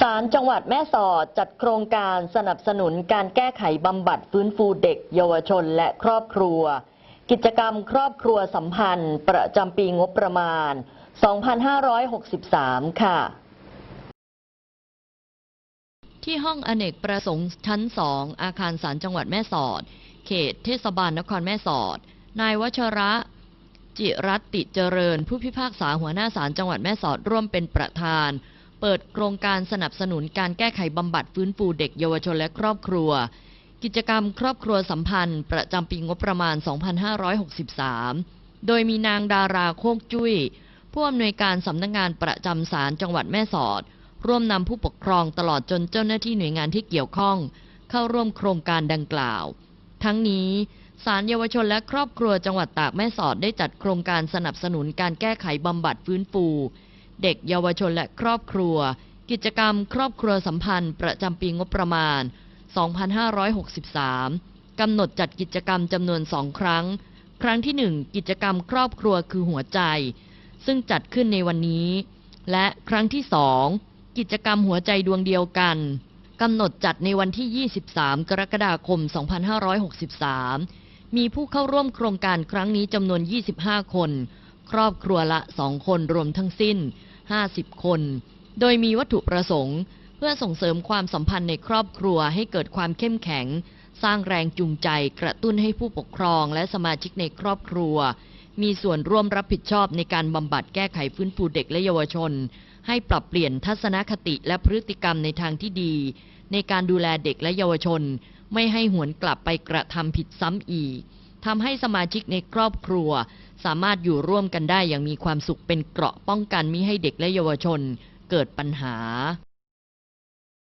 ศาลจังหวัดแม่สอดจัดโครงการสนับสนุนการแก้ไขบำบัดฟื้นฟูเด็ก เยาวชนและครอบครัว กิจกรรมครอบครัวสัมพันธ์ ประจำปีงบประมาณ 2563 ค่ะ ที่ห้องอเนกประสงค์ชั้นสองอาคารศาลจังหวัดแม่สอด เขตเทศบาลนครแม่สอด นายวัชระจิรัตติเจริญ ผู้พิพากษาหัวหน้าศาลจังหวัดแม่สอดร่วมเป็นประธาน เปิดโครงการสนับสนุนการแก้ไขบำบัดฟื้นฟูเด็กเยาวชนและครอบครัว กิจกรรมครอบครัวสัมพันธ์ ประจำปีงบประมาณ 2563 โดยมีนางดาราโคกจุ้ย ผู้อำนวยการสำนักงานประจำศาลจังหวัดแม่สอด ร่วมนำผู้ปกครองตลอดจนเจ้าหน้าที่หน่วยงานที่เกี่ยวข้อง เข้าร่วมโครงการดังกล่าว ทั้งนี้ศาลเยาวชนและครอบครัวจังหวัดตากแม่สอดได้จัดโครงการสนับสนุนการแก้ไขบำบัดฟื้นฟู เด็กเยาวชนและครอบครัว กิจกรรมครอบครัวสัมพันธ์ประจำปีงบประมาณ 2563 กำหนดจัดกิจกรรมจำนวนสองครั้ง ครั้งที่หนึ่งกิจกรรมครอบครัวคือหัวใจ ซึ่งจัดขึ้นในวันนี้ และครั้งที่สองกิจกรรมหัวใจดวงเดียวกันกำหนดจัดในวันที่ 23 กรกฎาคม 2563 มีผู้เข้าร่วมโครงการครั้งนี้จำนวน 25 คน ครอบครัวละ2คนรวมทั้งสิ้น 50 คน โดยมีวัตถุประสงค์ เพื่อส่งเสริมความสัมพันธ์ในครอบครัวให้เกิดความเข้มแข็ง สร้างแรงจูงใจกระตุ้นให้ผู้ปกครองและสมาชิกในครอบครัว มีส่วนร่วมรับผิดชอบในการบำบัดแก้ไขฟื้นฟูเด็กและเยาวชน ให้ปรับเปลี่ยนทัศนคติและพฤติกรรมในทางที่ดี ในการดูแลเด็กและเยาวชน ไม่ให้หวนกลับไปกระทำผิดซ้ำอีก ทำให้สมาชิกในครอบครัว สามารถอยู่ร่วมกันได้อย่างมีความสุขเป็นเกราะป้องกันมิให้เด็กและเยาวชนเกิดปัญหา